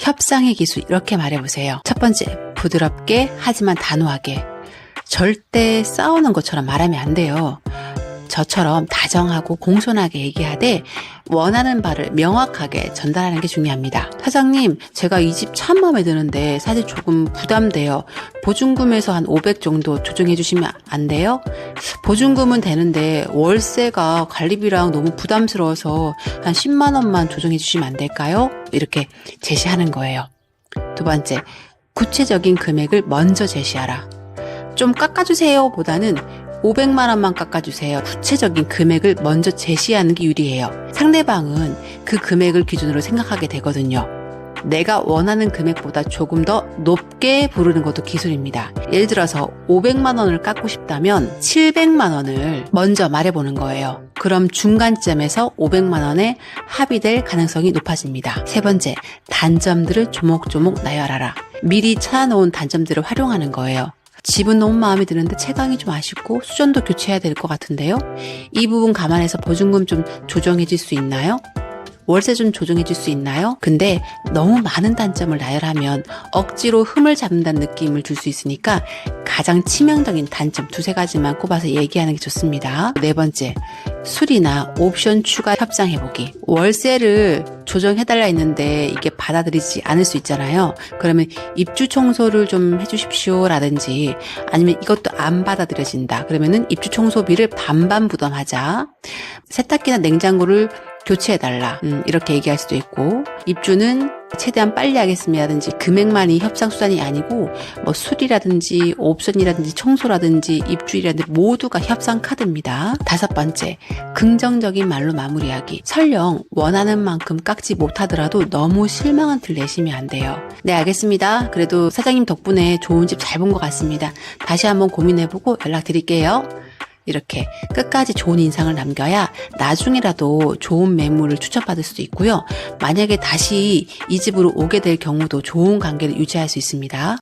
협상의 기술 이렇게 말해보세요. 첫 번째, 부드럽게 하지만 단호하게. 절대 싸우는 것처럼 말하면 안 돼요. 저처럼 다정하고 공손하게 얘기하되 원하는 바를 명확하게 전달하는 게 중요합니다. 사장님, 제가 이 집 참 마음에 드는데 사실 조금 부담돼요. 보증금에서 한 500 정도 조정해 주시면 안 돼요? 보증금은 되는데 월세가 관리비랑 너무 부담스러워서 한 10만 원만 조정해 주시면 안 될까요? 이렇게 제시하는 거예요. 두 번째, 구체적인 금액을 먼저 제시하라. 좀 깎아주세요 보다는 500만 원만 깎아주세요. 구체적인 금액을 먼저 제시하는 게 유리해요. 상대방은 그 금액을 기준으로 생각하게 되거든요. 내가 원하는 금액보다 조금 더 높게 부르는 것도 기술입니다. 예를 들어서 500만 원을 깎고 싶다면 700만 원을 먼저 말해보는 거예요. 그럼 중간점에서 500만 원에 합의될 가능성이 높아집니다. 세 번째, 단점들을 조목조목 나열하라. 미리 찾아놓은 단점들을 활용하는 거예요. 집은 너무 마음에 드는데 채광이 좀 아쉽고 수전도 교체해야 될 것 같은데요. 이 부분 감안해서 보증금 좀 조정해 줄수 있나요? 월세 좀 조정해 줄 수 있나요? 근데 너무 많은 단점을 나열하면 억지로 흠을 잡는다는 느낌을 줄 수 있으니까 가장 치명적인 단점 두세 가지만 꼽아서 얘기하는 게 좋습니다. 네 번째, 수리나 옵션 추가 협상해보기. 월세를 조정해달라 했는데 이게 받아들이지 않을 수 있잖아요. 그러면 입주 청소를 좀 해주십시오 라든지 아니면 이것도 안 받아들여진다. 그러면은 입주 청소비를 반반 부담하자. 세탁기나 냉장고를 교체해달라. 음, 이렇게 얘기할 수도 있고, 입주는 최대한 빨리 하겠습니다든지 금액만이 협상 수단이 아니고 뭐 수리라든지 옵션이라든지 청소라든지 입주이라든지 모두가 협상 카드입니다. 다섯 번째, 긍정적인 말로 마무리하기. 설령 원하는 만큼 깎지 못하더라도 너무 실망한 티 내시면 안 돼요. 네, 알겠습니다. 그래도 사장님 덕분에 좋은 집 잘 본 것 같습니다. 다시 한번 고민해보고 연락드릴게요. 이렇게 끝까지 좋은 인상을 남겨야 나중에라도 좋은 매물을 추천받을 수도 있고요. 만약에 다시 이 집으로 오게 될 경우도 좋은 관계를 유지할 수 있습니다.